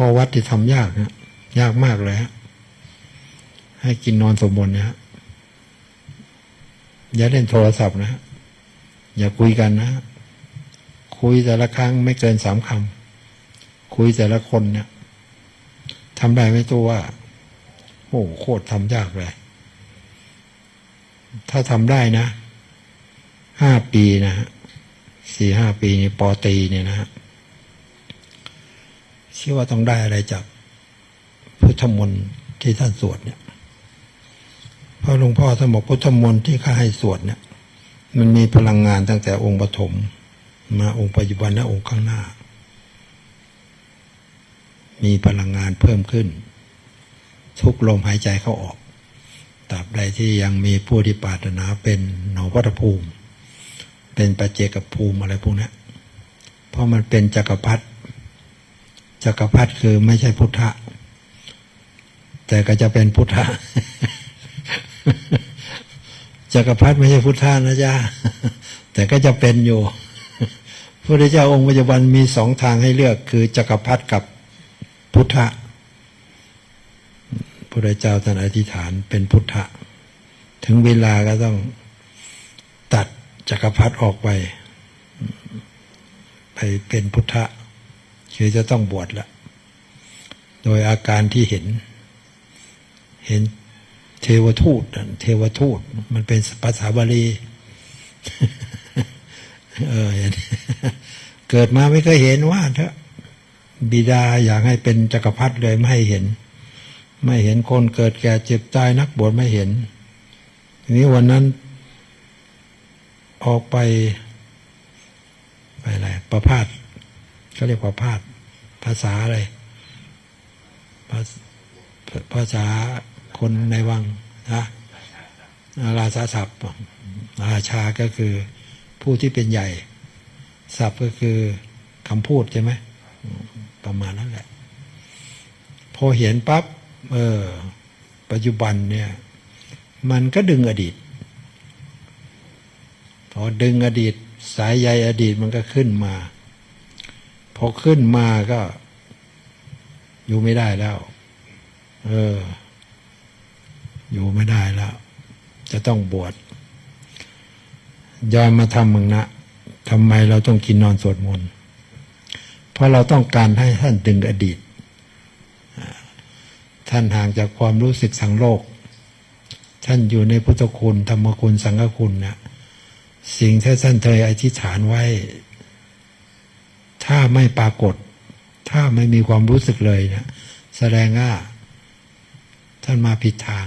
ข้อวัดที่ทำยากนะยากมากเลยฮะให้กินนอนสมบูรณ์นะฮะอย่าเล่นโทรศัพท์นะฮะอย่าคุยกันนะฮะคุยแต่ละครั้งไม่เกินสามคำคุยแต่ละคนเนี่ยทำได้ไหมตัวว่าโอ้โคตรทำยากเลย ถ้าทำได้นะ ห้าปีนะฮะสี่ห้าปีนี่ปอตีเนี่ยนะฮะ คิดว่าต้องได้อะไรจากพุทธมนต์ที่ท่านสวดเนี่ยเพราะหลวงพ่อท่านบอกพุทธมนต์ที่ข้าให้สวดเนี่ย มันมีพลังงานตั้งแต่องค์ปฐมมาองค์ปัจจุบันและองค์ข้างหน้า มีพลังงานเพิ่มขึ้น ทุกลมหายใจเข้าออกตราบใดที่ยังมีผู้ที่ปรารถนาเป็นหนอวัฏภูมิ เป็นปัจเจกภูมิอะไรพวกนี้เพราะมันเป็นจักรพรรดิ จักรพรรดิคือไม่ใช่พุทธะ แต่ก็จะเป็นพุทธะจักรพรรดิไม่ใช่พุทธะนะจ๊ะแต่ก็จะเป็นอยู่พระเจ้าองค์ปัจจุบันมีสองทางให้เลือก คือจักรพรรดิกับพุทธะพระเจ้าท่านอธิษฐานเป็นพุทธะ ถึงเวลาก็ต้องตัดจักรพรรดิออกไป ไปเป็นพุทธะ คือจะต้องบวชละ โดยอาการที่เห็น เห็นเทวทูตเทวทูต มันเป็นภาษาบาลีเออเห็นเกิดมาไม่เคยเห็นว่าเถอะบิดาอยากให้เป็นจักรพรรดิเลยไม่ให้เห็น ไม่เห็นคนเกิดแก่เจ็บตายนักบวชไม่เห็นทีนี้วันนั้น ออกไป ไปอะไรประพาส เขาเรียกประพาสภาษาอะไรภาษภาษาคนในวังนะราชาศัพท์ราชาก็คือผู้ที่เป็นใหญ่ ศัพท์ก็คือคำพูดใช่ไหมประมาณนั้นแหละ พอเห็นปั๊บเออปัจจุบันเนี่ย มันก็ดึงอดีต พอดึงอดีต สายใยอดีตมันก็ขึ้นมา พอขึ้นมาก็ อยู่ไม่ได้แล้ว เออ อยู่ไม่ได้แล้ว จะต้องบวชยอมมาทำมึงนะทำไมเราต้องกินนอนสวดมนต์เพราะเราต้องการให้ท่านดึงอดีต ท่านห่างจากความรู้สึกสังโลก ท่านอยู่ในพุทธคุณ ธรรมคุณ สังฆคุณนะสิ่งที่ท่านเคยอธิษฐานไว้ ถ้าไม่ปรากฏ ถ้าไม่มีความรู้สึกเลยเนะแสดงว่าท่านมาผิดทาง